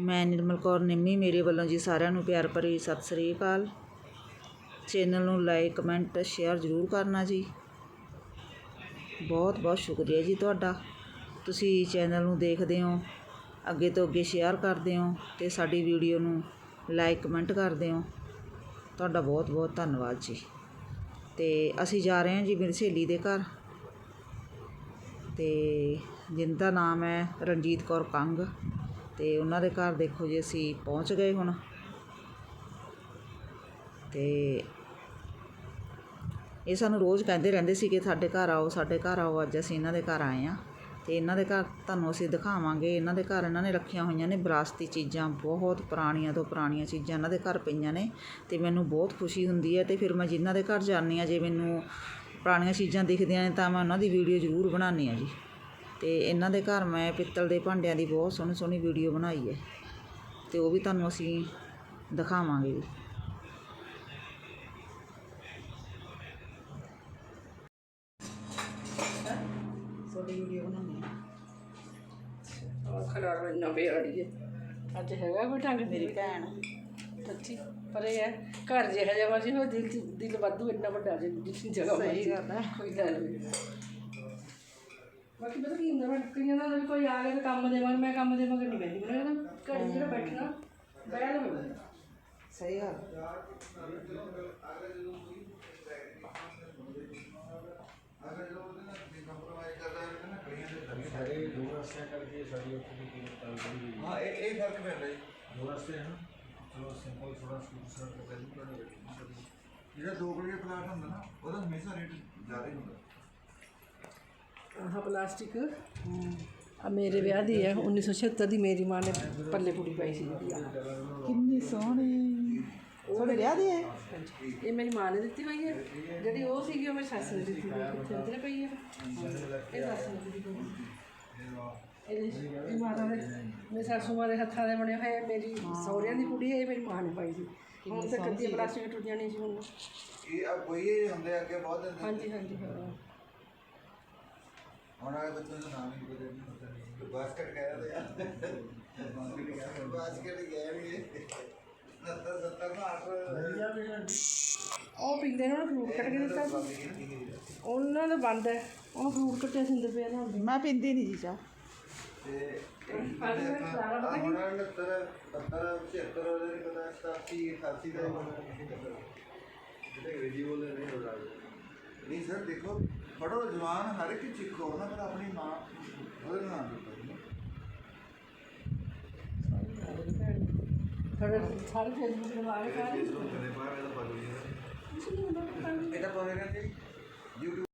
ਮੈਂ ਨਿਰਮਲ ਕੌਰ ਨਿੰਮੀ, ਮੇਰੇ ਵੱਲੋਂ ਜੀ ਸਾਰਿਆਂ ਨੂੰ ਪਿਆਰ ਭਰੀ ਸਤਿ ਸ੍ਰੀ ਅਕਾਲ। ਚੈਨਲ ਨੂੰ ਲਾਈਕ, ਕਮੈਂਟ, ਸ਼ੇਅਰ ਜ਼ਰੂਰ ਕਰਨਾ ਜੀ। ਬਹੁਤ ਬਹੁਤ ਸ਼ੁਕਰੀਆ ਜੀ ਤੁਹਾਡਾ। ਤੁਸੀਂ ਚੈਨਲ ਨੂੰ ਦੇਖਦੇ ਹੋ, ਅੱਗੇ ਤੋਂ ਅੱਗੇ ਸ਼ੇਅਰ ਕਰਦੇ ਹੋ ਤੇ ਸਾਡੀ ਵੀਡੀਓ ਨੂੰ ਲਾਈਕ, ਕਮੈਂਟ ਕਰਦੇ ਹੋ। ਤੁਹਾਡਾ ਬਹੁਤ ਬਹੁਤ ਧੰਨਵਾਦ ਜੀ। ਤੇ ਅਸੀਂ ਜਾ ਰਹੇ ਹਾਂ ਜੀ ਮੇਰੀ ਸਹੇਲੀ ਦੇ ਘਰ। ਤੇ ਜਿੰਦਾ ਨਾਮ ਹੈ ਰਣਜੀਤ ਕੌਰ ਕੰਗ। ਤੇ ਉਹਨਾਂ ਦੇ ਘਰ ਦੇਖੋ ਜੀ, ਅਸੀਂ ਪਹੁੰਚ ਗਏ ਹੁਣ। ਤੇ ਇਹ ਸਾਨੂੰ ਰੋਜ਼ ਕਹਿੰਦੇ ਰਹਿੰਦੇ ਸੀ ਕਿ ਸਾਡੇ ਘਰ ਆਓ, ਸਾਡੇ ਘਰ ਆਓ, ਅੱਜ ਅਸੀਂ ਇਹਨਾਂ ਦੇ ਘਰ ਆਏ ਆ ਤੇ ਇਹਨਾਂ ਦੇ ਘਰ ਤੁਹਾਨੂੰ ਅਸੀਂ ਦਿਖਾਵਾਂਗੇ। ਇਹਨਾਂ ਦੇ ਘਰ ਇਹਨਾਂ ਨੇ ਰੱਖੀਆਂ ਹੋਈਆਂ ਨੇ ਵਿਰਾਸਤੀ ਚੀਜ਼ਾਂ, ਬਹੁਤ ਪੁਰਾਣੀਆਂ ਤੋਂ ਪੁਰਾਣੀਆਂ ਚੀਜ਼ਾਂ ਇਹਨਾਂ ਦੇ ਘਰ ਪਈਆਂ ਨੇ। ਤੇ ਮੈਨੂੰ ਬਹੁਤ ਖੁਸ਼ੀ ਹੁੰਦੀ ਹੈ ਤੇ ਫਿਰ ਮੈਂ ਜਿਨ੍ਹਾਂ ਦੇ ਘਰ ਜਾਂਦੀ ਆ ਜੇ ਮੈਨੂੰ ਪੁਰਾਣੀਆਂ ਚੀਜ਼ਾਂ ਦਿਖਦੀਆਂ ਨੇ ਤਾਂ ਮੈਂ ਉਹਨਾਂ ਦੀ ਵੀਡੀਓ ਜ਼ਰੂਰ ਬਣਾਉਂਦੀ ਆ ਜੀ। ਤੇ ਇਹਨਾਂ ਦੇ ਘਰ ਮੈਂ ਪਿੱਤਲ ਦੇ ਭਾਂਡਿਆਂ ਦੀ ਬਹੁਤ ਸੋਹਣੀ ਸੋਹਣੀ ਵੀਡੀਓ ਬਣਾਈ ਹੈ। ਤੇ ਉਹ ਵੀ ਤੁਹਾਨੂੰ ਅਸੀਂ ਦਿਖਾਵਾਂਗੇ। ਜੀ ਤੁਹਾਡੀ ਵੀਡੀਓ ਬਣਾਉਣੀ ਅੱਜ ਹੈਗਾ ਕੋਈ ਢੰਗ ਮੇਰੀ ਭੈਣ। ਸੱਚੀ? ਪਰ ਇਹ ਹੈ ਘਰ ਜਿਹਾ ਜਿਹਾ ਮਰਜ਼ੀ ਹੋ ਦਿਲ ਵਾਧੂ ਇੰਨਾ ਵੱਡਾ ਜਗ੍ਹਾ ਮਰਜ਼ੀ। ਕੋਈ ਬਾਕੀ ਪਤਾ ਕੀ ਹੁੰਦਾ ਮੈਂ ਕਈਆਂ ਦਾ ਵੀ ਕੋਈ ਆ ਗਿਆ ਤਾਂ ਕੰਮ ਦੇਵਾਂ ਮੈਂ ਕੰਮ ਦੇਵਾਂ ਨਹੀਂ ਬੈਠੀ ਮੈਂ ਕਹਿੰਦਾ ਘਰ ਜਿਹੜਾ ਬੈਠਣਾ ਬਹਿ ਲਵੇ ਸਹੀ ਗੱਲ। ਸਾਰੇ ਦੋ ਰਸਤੇ ਕਰਕੇ ਸਾਡੀ ਉੱਥੇ ਦੀ ਕੀਮਤ ਤਾਂ ਬੜੀ ਹੋਈ ਹਾਂ ਇਹ ਇਹ ਫ਼ਰਕ ਪੈਂਦਾ ਜੀ। ਦੋ ਰਸਤੇ ਹਨ ਚਲੋ ਸਿੰਪਲ ਥੋੜਾ ਸਕੂਟਰ ਸਰ ਤੇ ਪਹਿਲੀ ਤੁਹਾਡੇ ਬੈਠੀ ਜਿਹੜਾ ਦੋ ਗਲੀਆ ਪਲਾਟ ਹੁੰਦਾ ਨਾ ਉਹਦਾ ਹਮੇਸ਼ਾ ਰੇਟ ਜ਼ਿਆਦਾ ਹੀ ਹੁੰਦਾ। ਆਹ ਪਲਾਸਟਿਕ ਆ ਮੇਰੇ ਵਿਆਹ ਦੀ ਹੈ 1976 ਦੀ ਮੇਰੀ ਮਾਂ ਨੇ ਪੱਲੇ ਪੂੜੀ ਪਾਈ ਸੀ ਜਿਹੜੀ ਆਹ। ਕਿੰਨੀ ਸੋਹਣੀ। ਤੁਹਾਡੇ ਵਿਆਹ ਦੀ ਹੈ? ਹਾਂਜੀ। ਇਹ ਮੇਰੀ ਮਾਂ ਨੇ ਦਿੱਤੀ ਹੋਈ ਹੈ। ਜਿਹੜੀ ਉਹ ਸੀਗੀ ਉਹ ਮੇਰੀ ਸੱਸ ਨੇ ਦਿੱਤੀ ਹੋਈ ਹੈ। ਕਿੱਥੇ ਅੰਦਰ ਪਈ ਹੈ? ਇਹ ਸੱਸ ਨੇ ਦਿੱਤੀ ਹੋਈ ਹੈ। ਇਹ ਇਹ ਮਾਤਾ ਦੇ ਮੇਰੇ ਸਾਸੂ ਮਾਂ ਦੇ ਹੱਥਾਂ ਦੇ ਬਣੇ ਹੋਏ ਆ, ਮੇਰੀ ਸਹੁਰਿਆਂ ਦੀ ਕੁੜੀ ਹੈ ਇਹ ਮੇਰੀ ਮਾਂ ਨੇ ਪਾਈ ਸੀ। ਹੁਣ ਤੱਕ ਕਦੀ ਪਲਾਸਟਿਕ ਟੁੱਟੀਆਂ ਨਹੀਂ ਸੀ ਹੁਣ। ਇਹ ਆ ਕੋਈ ਇਹ ਹੁੰਦੇ ਆ ਅੱਗੇ ਬਹੁਤ ਦਿੰਦੇ ਹਾਂਜੀ ਹਾਂਜੀ ਹਾਂ। ਹੁਣ ਆਏ ਬੱਚਿਆਂ ਦਾ ਨਾਮ ਹੀ ਪਤਾ ਨਹੀਂ ਪਤਾ ਨਹੀਂ। ਬਾਸਕਟ ਕਹਿ ਰਹੇ ਆ। ਬਾਸਕਟ ਗਿਆ ਵੀ 70 70 ਦਾ 8 ਉਹ ਪੀਂਦੇ ਨੇ ਉਹਨੂੰ ਫਰੂਟ ਕੱਟ ਕੇ ਦਿੱਤਾ ਸੀ। ਉਹਨਾਂ ਦਾ ਬੰਦ ਹੈ। ਉਹਨੂੰ ਫਰੂਟ ਕੱਟਿਆ ਸੀ ਅੰਦਰ ਪਿਆ ਨਾ ਮੈਂ ਪੀਂਦੀ ਨਹੀਂ ਜੀ ਚਾਹ। ਤੇ ਪਤਾ ਹੁਣ 69 70 75 ਉਹਦੇ ਨਹੀਂ ਪਤਾ 87 88 ਦਾ ਜਿਹੜੇ ਅੰਗਰੇਜ਼ੀ ਬੋਲਦੇ ਨਹੀਂ ਹੋ ਨਹੀਂ ਸਰ ਦੇਖੋ ਪੜੋ ਜਵਾਨ ਹਰ ਇੱਕ ਚਿੱਖੋ ਨਾ ਪਰ ਆਪਣੀ ਮਾਂ ਉਹਦੇ ਨਾਮ ਦਿੱਤਾ ਜੀ ਸਾਰੇ ਫੇਸਬੁੱਕ ਤੇ ਮਾਰੇ ਸਾਰੇ ਕਦੇ ਪਾਇਆ ਇਹਦਾ ਪਾਵੇ ਕਹਿੰਦੇ